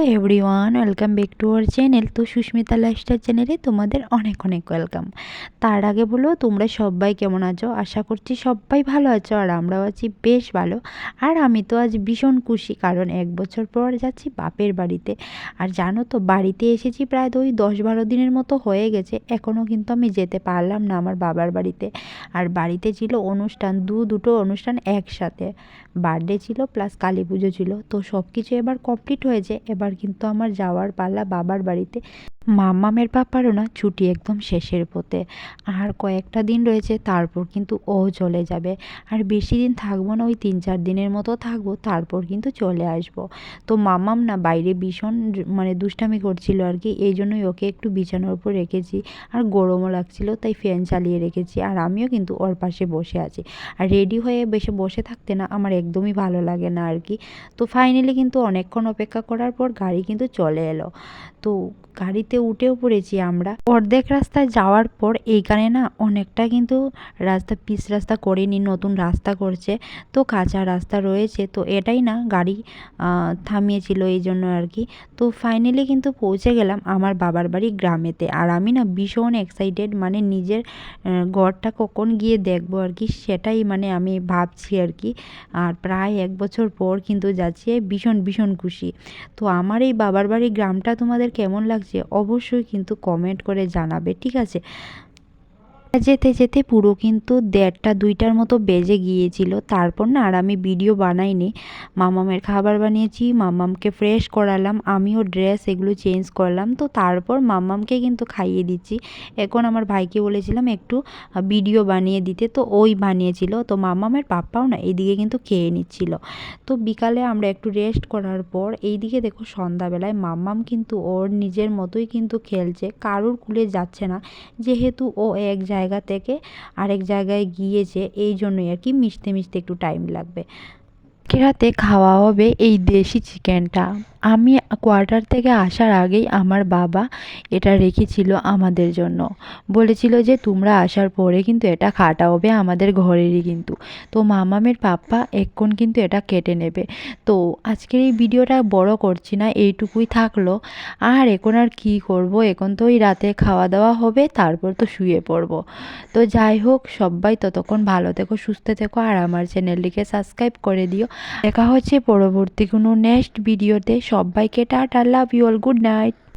Everyone, welcome back to our channel. তো Susmita lifestyle চ্যানেলে তোমাদের অনেক অনেক ওয়েলকাম। তার আগে বলো, তোমরা সবাই কেমন আছো? আশা করছি সবাই ভালো আছো আর আমরাও আছি বেশ ভালো। আর আমি তো আজ ভীষণ খুশি, কারণ এক বছর পর যাচ্ছি বাপের বাড়িতে। আর জানো তো, বাড়িতে এসেছি প্রায় তো ওই দশ বারো দিনের মতো হয়ে গেছে। এখনও কিন্তু আমি যেতে পারলাম না আমার বাবার বাড়িতে। আর বাড়িতে ছিল অনুষ্ঠান, দু দুটো অনুষ্ঠান একসাথে। বার্থডে ছিল, প্লাস কালী পুজো ছিল। তো সব কিছু এবার কমপ্লিট হয়েছে। এবার কিন্তু আমার যাওয়ার পালা বাবার বাড়িতে মামামের পাপারও না, ছুটি একদম শেষের পথে। আর কয়েকটা দিন রয়েছে, তারপর কিন্তু ও চলে যাবে। আর বেশি দিন থাকব না, ওই তিন চার দিনের মতো থাকব, তারপর কিন্তু চলে আসব। তো মামাম না, বাইরে ভীষণ মানে দুষ্টামি করছিল আর কি, এই জন্যই ওকে একটু বিছানার উপর রেখেছি। আর গরমও লাগছিল, তাই ফ্যান চালিয়ে রেখেছি। আর আমিও কিন্তু ওর পাশে বসে আছি। আর রেডি হয়ে বেশি বসে থাকতে না, আমার একদমই ভালো লাগে না আর কি। তো ফাইনালি কিন্তু অনেকক্ষণ অপেক্ষা করার পর গাড়ি কিন্তু চলে এলো। তো গাড়িতে উঠেও পড়েছি আমরা। অর্ধেক রাস্তায় যাওয়ার পর এইখানে না অনেকটা কিন্তু রাস্তা, পিচ রাস্তা করেনি, নতুন রাস্তা করছে। তো কাঁচা রাস্তা রয়েছে। তো এটাই না গাড়ি থামিয়েছিল এই জন্য আর কি। তো ফাইনালি কিন্তু পৌঁছে গেলাম আমার বাবার বাড়ি গ্রামেতে। আর আমি না ভীষণ এক্সাইটেড মানে নিজের ঘরটা কখন গিয়ে দেখব আর কি, সেটাই মানে আমি ভাবছি আর কি। আর প্রায় এক বছর পর কিন্তু যাচ্ছি, ভীষণ ভীষণ খুশি। তো আমার এই বাবার বাড়ি গ্রামটা তোমাদের কেমন লাগছে? অবশ্যই কিন্তু কমেন্ট করে জানাবে ঠিক আছে? যেতে যেতে পুরো কিন্তু দেড়টা দুইটার মতো বেজে গিয়েছিল। তারপর না আর আমি ভিডিও বানাইনি। মামামের খাবার বানিয়েছি, মামামকে ফ্রেশ করালাম, আমিও ড্রেস এগুলো চেঞ্জ করলাম। তো তারপর মামামকে কিন্তু খাইয়ে দিচ্ছি। এখন আমার ভাইকে বলেছিলাম একটু ভিডিও বানিয়ে দিতে, তো ওই বানিয়েছিল। তো মামামের পাপ্পাও না এইদিকে কিন্তু খেয়ে নিচ্ছিল। তো বিকালে আমরা একটু রেস্ট করার পর এইদিকে দেখো সন্ধ্যাবেলায় মামাম কিন্তু ওর নিজের মতোই কিন্তু খেলছে। কারুর কুলে যাচ্ছে না। যেহেতু ও এক জায়গায় জায়গা থেকে আরেক জায়গায় গিয়েছে এই জন্যই আর কি মিশতে মিশতে একটু টাইম লাগবে। রাতে খাওয়া হবে এই দেশি চিকেনটা আমি কোয়ার্টার থেকে আসার আগেই আমার বাবা এটা রেখেছিল আমাদের জন্য। বলেছিল যে, তোমরা আসার পরে কিন্তু এটা খাটা হবে আমাদের ঘরেরই কিন্তু। তো মামামের পাপ্পা এক্ষণ কিন্তু এটা কেটে নেবে। তো আজকের এই ভিডিওটা বড় করছি না, এইটুকুই থাকল। আর এখন আর কি করব? এখন তো ওই রাতে খাওয়া দাওয়া হবে, তারপর তো শুয়ে পড়ব। তো যাই হোক, সবাই ততক্ষণ ভালো থেকো, সুস্থ থেকো, আর আমার চ্যানেলটিকে সাবস্ক্রাইব করে দিও। দেখা হচ্ছে পরবর্তী কোনো নেক্সট ভিডিওতে সবাইকে tata love you all good night